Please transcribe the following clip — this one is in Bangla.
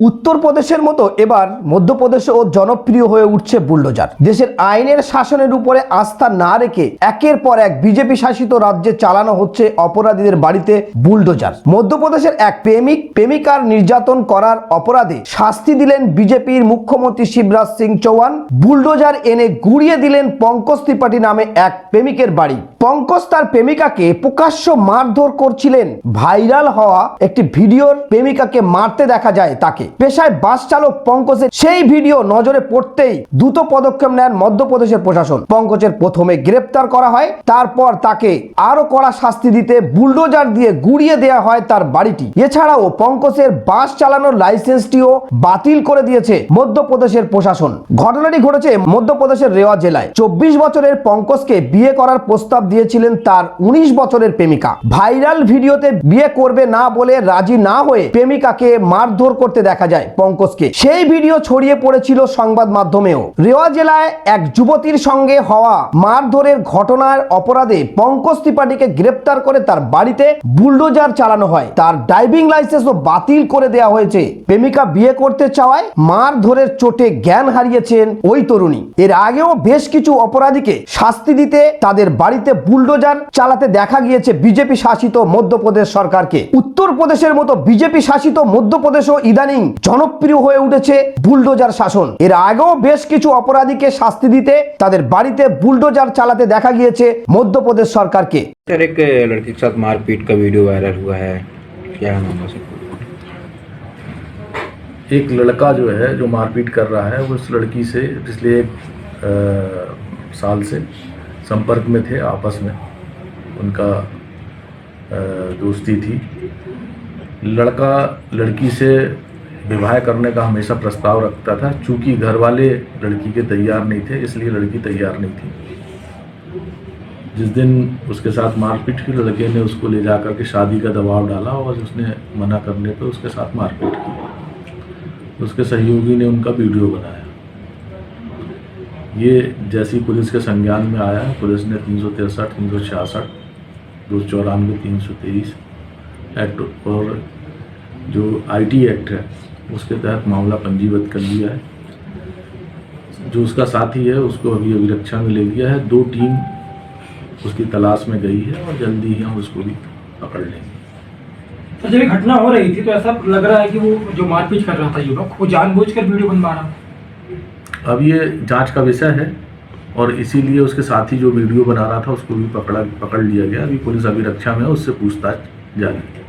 উত্তরপ্রদেশের মতো এবার মধ্যপ্রদেশেও জনপ্রিয় হয়ে উঠছে বুলডোজার। দেশের আইনের শাসনের উপরে আস্থা না রেখে একের পর এক বিজেপি শাসিত রাজ্যে চালানো হচ্ছে অপরাধীদের বাড়িতে বুলডোজার। মধ্যপ্রদেশের এক প্রেমিক, প্রেমিকার নির্যাতন করার অপরাধে শাস্তি দিলেন বিজেপির মুখ্যমন্ত্রী শিবরাজ সিং চৌহান। বুলডোজার এনে গুড়িয়ে দিলেন পঙ্কজ ত্রিপাঠী নামে এক প্রেমিকের বাড়ি। পঙ্কজ তার প্রেমিকাকে প্রকাশ্য মারধর করছিলেন। ভাইরাল হওয়া একটি ভিডিওর প্রেমিকাকে মারতে দেখা যায় তাকে। পেশায় বাস চালক পঙ্কজের সেই ভিডিও নজরে পড়তেই দ্রুত পদক্ষেপ নেন মধ্যপ্রদেশের প্রশাসন। পঙ্কজের প্রথমে গ্রেপ্তার করা হয়, তারপর তাকে আরও কড়া শাস্তি দিতে বুলডোজার দিয়ে গুড়িয়ে দেওয়া হয় তার বাড়িটি। এছাড়াও পঙ্কজের বাস চালানোর লাইসেন্সটিও বাতিল করে দিয়েছে মধ্যপ্রদেশের প্রশাসন। ঘটনাটি ঘটেছে মধ্যপ্রদেশের রেওয়া জেলায়। চব্বিশ বছরের পঙ্কজকে বিয়ে করার প্রস্তাব দিয়েছিলেন তার উনিশ বছরের প্রেমিকা। ভাইরাল ভিডিওতে বিয়ে করবে না বলে রাজি না হয়ে প্রেমিকাকে মারধর করতে দেখা যায় পঙ্কজকে। সেই ভিডিও ছড়িয়ে পড়েছিল সংবাদ মাধ্যমেও। রেওয়া জেলায় এক যুবতীর সঙ্গে হওয়া মারধরের ঘটনার অপরাধে পঙ্কজ ত্রিপাঠীকে গ্রেপ্তার করে তার বাড়িতে বুলডোজার চালানো হয়। তার ড্রাইভিং লাইসেন্সও বাতিল করে দেওয়া হয়েছে। প্রেমিকা বিয়ে করতে চাওয়ায় মারধরের চোটে জ্ঞান হারিয়েছেন ওই তরুণী। এর আগেও বেশ কিছু অপরাধীকে শাস্তি দিতে তাদের বাড়িতে বুলডোজার চালাতে দেখা গিয়েছে বিজেপি শাসিত মধ্যপ্রদেশ সরকারকে উত্তরপ্রদেশের মতো বিজেপি শাসিত মধ্যপ্রদেশও ইদানিং জনপ্রিয় হয়ে উঠেছে বুলডোজার শাসন এর আগেও বেশ কিছু অপরাধীকে শাস্তি দিতে তাদের বাড়িতে বুলডোজার চালাতে দেখা গিয়েছে মধ্যপ্রদেশ সরকারকে सर एक लड़की के साथ मारपीट का वीडियो वायरल हुआ है क्या मामला सर एक लड़का जो है जो मारपीट कर रहा है वो उस लड़की से पिछले एक अ, साल से संपर्क में थे, आपस में। उनका दोस्ती थी। लड़का लड़की से विवाह करने का हमेशा प्रस्ताव रखता था, चूँकि घर वाले लड़की के तैयार नहीं थे, इसलिए लड़की तैयार नहीं थी। जिस दिन उसके साथ मारपीट की, लड़के ने उसको ले जाकर के शादी का दबाव डाला और उसने मना करने पर उसके साथ मारपीट की। उसके सहयोगी ने उनका वीडियो बनाया। ये जैसी पुलिस के संज्ञान में आया पुलिस ने तीन सौ तिरसठ, तीन सौ छियासठ, दो सौ चौरानवे, तीन सौ तेईस एक्ट और जो आईटी एक्ट है, उसके तहत मामला पंजीबद्ध कर लिया है। जो उसका साथी है, उसको अभी अभिरक्षा में ले लिया है। दो टीम उसकी तलाश में गई है और जल्दी ही हम उसको भी पकड़ लेंगे। तो जब घटना हो रही थी तो ऐसा लग रहा है कि वो जो मारपीट कर रहा था युवक, वो जानबूझकर वीडियो बनवा रहा था? अब ये जाँच का विषय है और इसीलिए उसके साथ ही जो वीडियो बना रहा था, उसको भी पकड़ा, पकड़ लिया गया। अभी पुलिस अभी रक्षा में है, उससे पूछताछ जारी है।